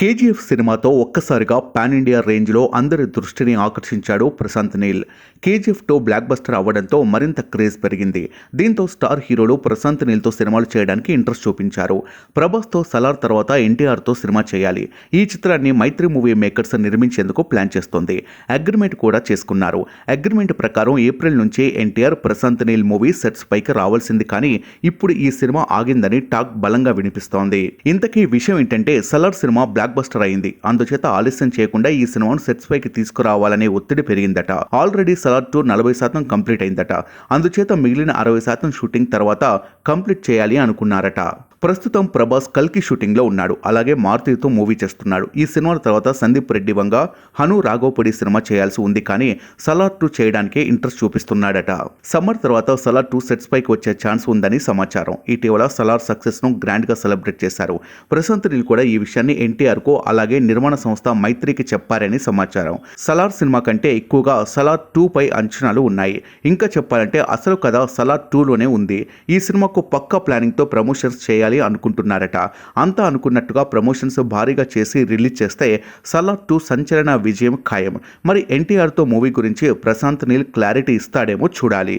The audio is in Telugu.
కేజీఎఫ్ సినిమాతో ఒక్కసారిగా పాన్ ఇండియా రేంజ్లో అందరి దృష్టిని ఆకర్షించాడు Prashanth Neel. KGF two blockbuster అవ్వడంతో మరింత క్రేజ్ పెరిగింది. దీంతో స్టార్ హీరోలు ప్రశాంత్ నీల్తో సినిమాలు చేయడానికి ఇంట్రెస్ట్ చూపించారు. ప్రభాస్తో సలార్ తర్వాత ఎన్టీఆర్తో సినిమా చేయాలి. ఈ చిత్రాన్ని మైత్రి మూవీ మేకర్స్ నిర్మించేందుకు ప్లాన్ చేస్తోంది. అగ్రిమెంట్ కూడా చేసుకున్నారు. అగ్రిమెంట్ ప్రకారం ఏప్రిల్ నుంచి ఎన్టీఆర్ ప్రశాంత్ నీల్ మూవీ సెట్స్ పైకి రావాల్సింది కానీ ఇప్పుడు ఈ సినిమా ఆగిందని టాక్ బలంగా వినిపిస్తోంది. ఇంతకీ విషయం ఏంటంటే సలార్ సినిమా బ్లాక్ బస్టర్ అయింది. అందుచేత ఆలస్యం చేయకుండా ఈ సినిమాను సెట్స్ పైకి తీసుకురావాలనే ఒత్తిడి పెరిగిందట. ఆల్రెడీ సలార్ టూర్ నలభై శాతం కంప్లీట్ అయిందట. అందుచేత మిగిలిన అరవై శాతం షూటింగ్ తర్వాత కంప్లీట్ చేయాలి అనుకున్నారట. ప్రస్తుతం ప్రభాస్ కల్కి షూటింగ్లో ఉన్నాడు. అలాగే మారుతితో మూవీ చేస్తున్నాడు. ఈ సినిమా తర్వాత సందీప్ రెడ్డి వంగ హను రాఘోపడి సినిమా చేయాల్సి ఉంది. కానీ సలార్ టూ చేయడానికే ఇంట్రెస్ట్ చూపిస్తున్నాడట. సమ్మర్ తర్వాత సలార్ టూ సెట్స్ పైకి వచ్చే ఛాన్స్ ఉందని సమాచారం. ఇటీవల సలార్ సక్సెస్ను సెలబ్రేట్ చేశారు. ప్రశాంత్ నీల్ కూడా ఈ విషయాన్ని ఎన్టీఆర్కు అలాగే నిర్మాణ సంస్థ మైత్రికి చెప్పారని సమాచారం. సలార్ సినిమా కంటే ఎక్కువగా సలార్ టూ పై అంచనాలు ఉన్నాయి. ఇంకా చెప్పాలంటే అసలు కథ సలార్ టూలోనే ఉంది. ఈ సినిమాకు పక్క ప్లానింగ్తో ప్రమోషన్స్ చేయాలి చేయాలి అనుకుంటున్నారట. అంతా అనుకున్నట్టుగా ప్రమోషన్స్ భారీగా చేసి రిలీజ్ చేస్తే సలార్ టూ సంచలన విజయం ఖాయం. మరి ఎన్టీఆర్తో మూవీ గురించి ప్రశాంత్ నీల్ క్లారిటీ ఇస్తాడేమో చూడాలి.